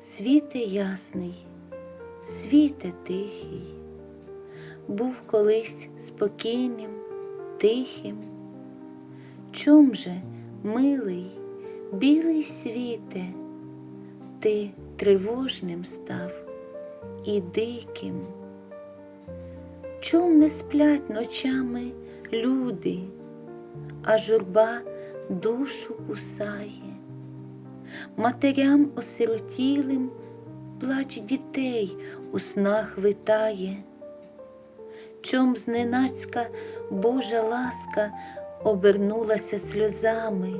Світе ясний, світе тихий, був колись спокійним, тихим. Чом же, милий, білий світе, ти тривожним став і диким? Чом не сплять ночами люди, а журба душу кусає? Матерям осиротілим плач дітей у снах витає. Чом зненацька Божа ласка обернулася сльозами?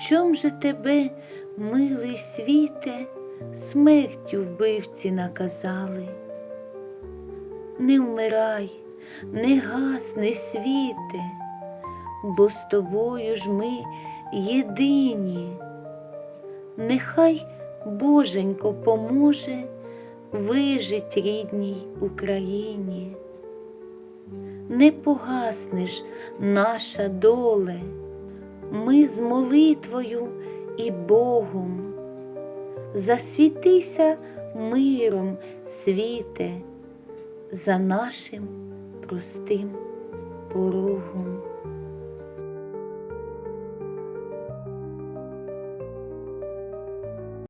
Чом же тебе, милий світе, смертю вбивці наказали? Не вмирай, не гасни світе, бо з тобою ж ми єдині. Нехай Боженько поможе вижить рідній Україні. Не погаснеш наша доле, ми з молитвою і Богом. Засвітися миром, світе, за нашим простим порогом.